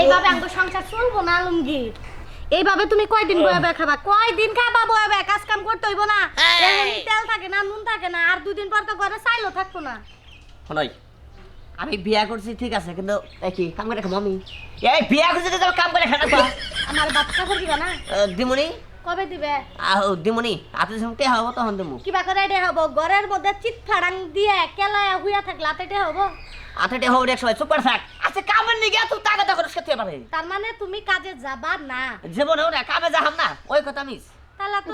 এইভাবে আমাকে সংসার চলবো না আলমগীর এইভাবে তুমি কয়দিন বয়ে বয়ে খাবা? কয়দিন খাবা বয়ে বয়ে? কাজ কাম করতে হইব না। তেল থাকে না নুন থাকে না আর দুদিন পর তো ঘরে চাইলো থাকতো না। শোনাই আমি বিয়া করছি ঠিক আছে কিন্তু কি কাম করে খাব আমি? এই বিয়া করছি তো কাম করে খানা আমার বাচ্চা দিবা না? দিমুনি। কবে দিবে? আহ দিমুনি আপনি কে হব তখন দিমু। কিবা করে এটা হব? ঘরের মধ্যে চিত ফাড়াং দিয়ে কেলায় হুইয়া থাকলে আতেটে হব? আঠাটে হব এক সময় চুপার থাক আচ্ছা কামের নিগে তুই টাকা টাকা খেতে পারে তার মানে তুমি কাজে যাবা না। জীবনেও না কামে যাহাম না ওই কথা মিস। তাহলে তো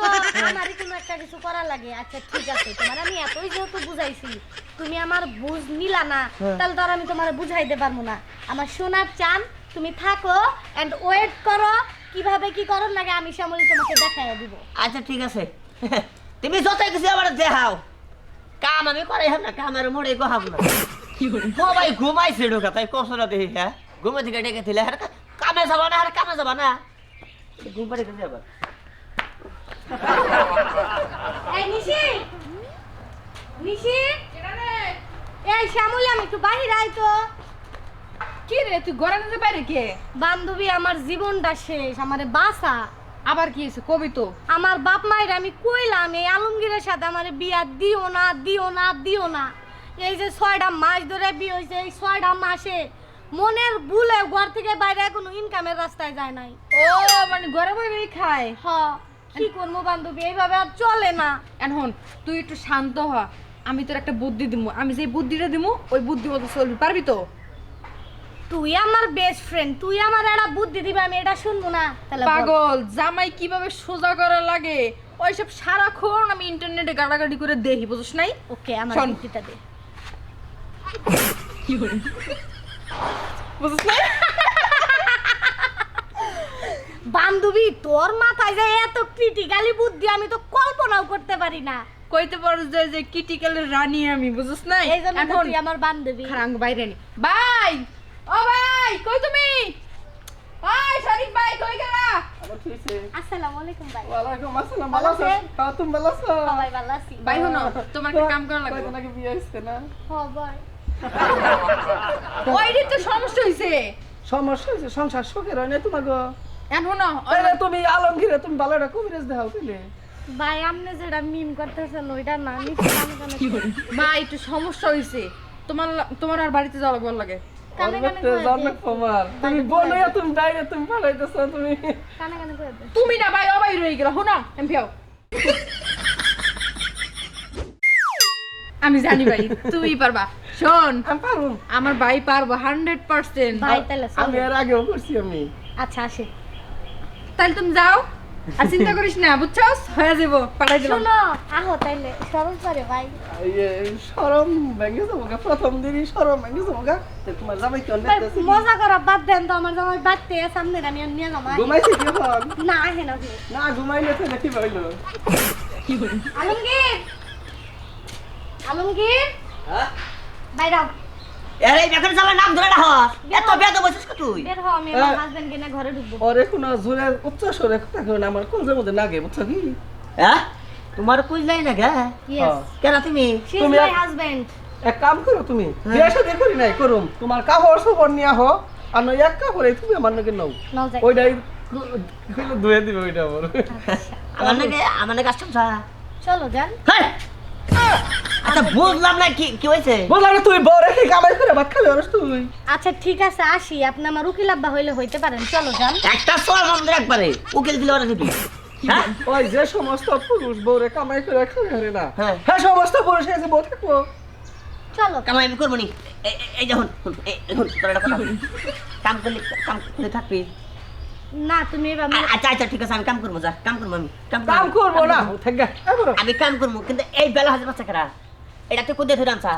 আমারই কোনো একটা কিছু করার লাগে। আচ্ছা ঠিক আছে তোমার আমি এতই যেহেতু বুঝাইছি তুমি আমার বুঝ নিলা না তাহলে তো আর আমি তোমার বুঝাইতে পারব না। আমার সোনার চান তুমি থাকো এন্ড ওয়েট করো। কীভাবে কি করো লাগে আমি শ্যামলি তোমাকে দেখাই দিব। আচ্ছা ঠিক আছে। তুমি যতই কিছু আমার দেখাও। কাম আমি করাই হাম না কামের মোড়ে গোহাম না। সবাই ঘুমাইছে ঢোকা তাই কসরা দেখি হ্যাঁ? ঘুমে থেকে ডেকে দিলে হ্যাঁ কামে যাবা না আর কামে যাবা না। ঘুম পাড়ে গেছে আবার। এই নিশি নিশি। এই শ্যামলি আমি একটু বাহির আই তো। কি রে তুই ঘরে নিতে পারে কে? বান্ধবী আমার জীবনটা শেষ আমারে বাসা আবার কি হয়েছে? কবি তো। আমার বাপ মায়ের আমি কইলাম এই আলমগীরের সাথে আমার বিয়া দিও না দিও না দিও না। এই যে ছয়টা মাস ধরে বিয়ে হয়েছে এই ছয়টা মাসে মনের ভুলে ঘর থেকে বাইরে কোনো ইনকামের রাস্তায় যায় নাই। ও মানে ঘরে বই খায়? হ কি করব বান্ধবী এইভাবে আর চলে না। এখন তুই একটু শান্ত হ। আমি তোর একটা বুদ্ধি দিমু। আমি যে বুদ্ধিটা দিমু ওই বুদ্ধি মতো চলবি। পারবি তো? তুই আমার বেস্ট ফ্রেন্ড তুই আমার একটা বুদ্ধি দিবি আমি এটা শুনব না। তাহলে বল। পাগল জামাই কীভাবে সোজা করা লাগে? ওইসব সারাক্ষণ আমি ইন্টারনেটে গাড়াগাড়ি করে দেখি বুঝছ নাই? ওকে আমার শোন। বুদ্ধিটা দে। বুঝছ নাই? বান্ধবী তোর মাথায় যে এত ক্রিটিক্যালি বুদ্ধি আমি তো কল্পনাও করতে পারি না। কইতে পারো যে যে কিটিক্যালের রানী আমি বুঝছ নাই? এই জন্য তো এখন তুই আমার বান্ধবী। খারাং বাইরে নি। ভাই ও ভাই কই তুমি? ভাই শরীফ ভাই কই গেলা? আসসালামু আলাইকুম ভাই। ওয়ালাইকুম আসসালাম ভালো ভালো আছো হ্যাঁ তুমি ভালো আছো? সবাই ভালো আছি। ভাই শুনো তোমার একটা কাম করা লাগবে। কয়দিন বিয়ে হয়েছে না? হ ভাই ওইটাই তো সমস্যা হইছে। সমস্যা হয়েছে সংসার সুখের হয় না তোমাকে এখন না তুমি আলমগীরে তুমি ভালো একটা কবিরাজ দেখাও ভাই আপনি যেটা মিম করতেছেন ওইটা না মা একটু সমস্যা হইছে। তোমার তোমার আর বাড়িতে যাওয়া ভালো লাগে। তুমি বলো তুমি ডাইরে তুমি পাঠাইতেছো তুমি। কানে কানে কয়ে দে। তুমি না ভাই অবাই রয়ে গেল। হোনা এমপিও আমি জানি ভাই তুই পারবা। শোন আমি আমার ভাই পারব হান্ড্রেড পার্সেন্ট ভাই তাহলে আমি এর আগেও করছি আমি। আচ্ছা আসে। তাহলে তুমি যাও। আর চিন্তা করিস না বুঝছস? হয়ে যাব পাঠাই দিলাম। শোনো আহো তাইলে সরল করে ভাই। সরম ভেঙে যাব গা, প্রথম দিনই সরম ভেঙে যাব গা। তো তোমার জামাই কেন ভাই, মজা করা বাদ দেন তো আমার জামাই বাড়তে সামনে আমি নিয়ে যাব ঘুমাইছি কি এখন? না আহে না। না ঘুমাইলে তো নাকি হইল? আলমগীর! আলমগীর! হ্যাঁ? বাইরাও আরে বেকার জামাই নাম ধরে রাখ। এত বেদ বসিস তুই? বের হও আমি আমার হাজবেন্ডকে নিয়ে ঘরে ঢুকবো। ওরে কোনো জোরে উচ্চ স্বরে কথা কই না আমার কলজের মধ্যে লাগে বুঝছ কি? হ্যাঁ? তোমার কই যাই না গা কেন তুমি? তুমি মাই এক- হাজবেন্ড এক কাম করো তুমি বিয়ে শাদী করি নাই করুম। তোমার কাপড় সবর নিয়ে আহ আর নয় এক কাপড়ে তুমি আমার নাকি নাও। ওইটাই ধুয়ে দিবে ওইটা আমার আমার নাকি আমার নাকি সা চলো যান। হ্যাঁ আচ্ছা বুঝলাম না কি কি হয়েছে? বললাম না তুই বউ রেখে কামাই করে ভাত খালি ওরস তুই। আচ্ছা ঠিক আছে আসি। আপনি আমার উকিল আব্বা হইলে হইতে পারেন। চলো যান। একটা সোয়াল মন্দির একবারে উকিল দিলে ওরা দিবি। হ্যাঁ? ওই যে সমস্ত পুরুষ বউরে কামাই করে না। হ্যাঁ। হ্যাঁ সমস্ত পুরুষ এসে বউ থাকব। চলো। কামাই আমি করব নি। এই- যখন এখন তোর একটা কথা। কাম করলে কাম করলে থাকবি। না তুমি এবার আচ্ছা আচ্ছা ঠিক আছে আমি কাম করব যা কাম করব আমি। কাম করব। না আমি কাম করব কিন্তু এই বেলা হাজার বাচ্চা খারা এটা তুই কোথায় ধরে আনছা?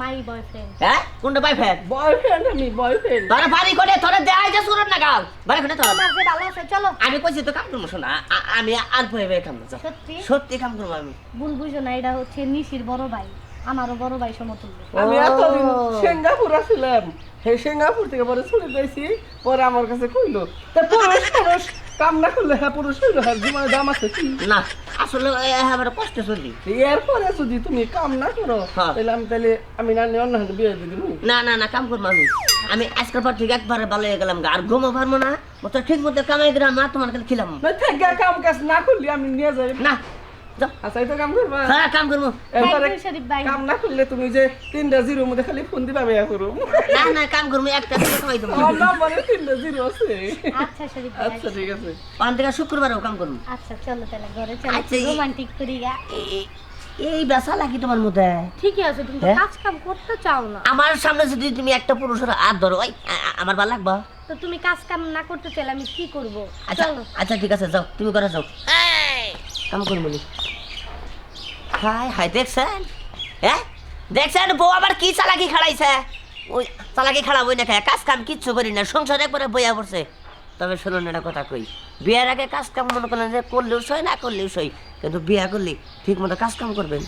মাই বয়ফ্রেন্ড হ্যাঁ? কোনটা ফের বয়ফ্রেন্ড আমি বয়ফ্রেন্ড তোরা বাড়ি করে তোরা দেখাই না গাল বাড়ি করে তোর। তোমার ভালো আছে চলো। আমি কইছি তো কাম করব শোনা। আমি আর ভয়ে ভয়ে কাম করব। সত্যি? সত্যি কাম করব আমি। ভুল বুঝো না এটা হচ্ছে নিশির বড় ভাই। আমারও বড় ভাই সমতুল্য। আমি। এতদিন সিঙ্গাপুর আসছিলাম সেই সিঙ্গাপুর থেকে পরে চলে যাইছি পরে আমার কাছে কইলো তা পুরুষ পুরুষ কাম না করলে হ্যাঁ পুরুষ হইল হ্যাঁ জীবনে দাম আছে কি? না। আসলে আমার কষ্ট চলি। এরপরে যদি তুমি কাম না করো হ্যাঁ। তাহলে আমি তাহলে আমি না নিয়ে অন্য হাতে বিয়ে দিয়ে দিবো। না না না কাম করব আমি। আমি আজকের পর ঠিক একবারে ভালো হয়ে গেলাম আর ঘুমো পারব না। মতো ঠিক মতো কামাই দিলাম না তোমার কাছে খেলাম। কাম কাজ না করলে আমি নিয়ে যাই। না কাম করবা। হ্যাঁ কাম করব। এরপরে Thank you, শরীফ ভাই। কাম না করলে তুমি যে তিনটা জিরোর মধ্যে খালি ফোন দিবা আমি করো না না কাম করব একটা দিনে দেবো। আমার তিনটা জিরো আছে। আচ্ছা শরীফ আচ্ছা ঠিক আছে। ওখান থেকে শুক্রবারও কাম করব। আচ্ছা চলো তাহলে ঘরে চলো। আচ্ছা, রোমান্টিক করি গা এই- এই- এই বেসা লাগি তোমার মধ্যে। ঠিকই আছে তুমি তো হ্যাঁ? কাজ কাম করতে চাও না। আমার সামনে যদি তুমি একটা পুরুষের হাত ধরো ওই আমার ভালো লাগবা। তো তুমি কাজ কাম না করতে চাইলে আমি কি করব? আচ্ছা আচ্ছা ঠিক আছে যাও তুমি করে যাও। কাম করব বলি হাই হাই দেখছেন? হ্যাঁ দেখছেন? বউ আবার কি চালাকি খাড়াইছে? ওই চালাকি খাড়াবই না খায় কাজ কাম কিচ্ছু করি না, সংসার একবারে বইয়া পড়ছে। তবে শুনুন, একটা কথা কই। বিয়ের আগে কাজ কাম মনে করেন যে করলেও সই, না করলেও সই। কিন্তু বিয়া করলে ঠিক মতো কাজ কাম করবেন।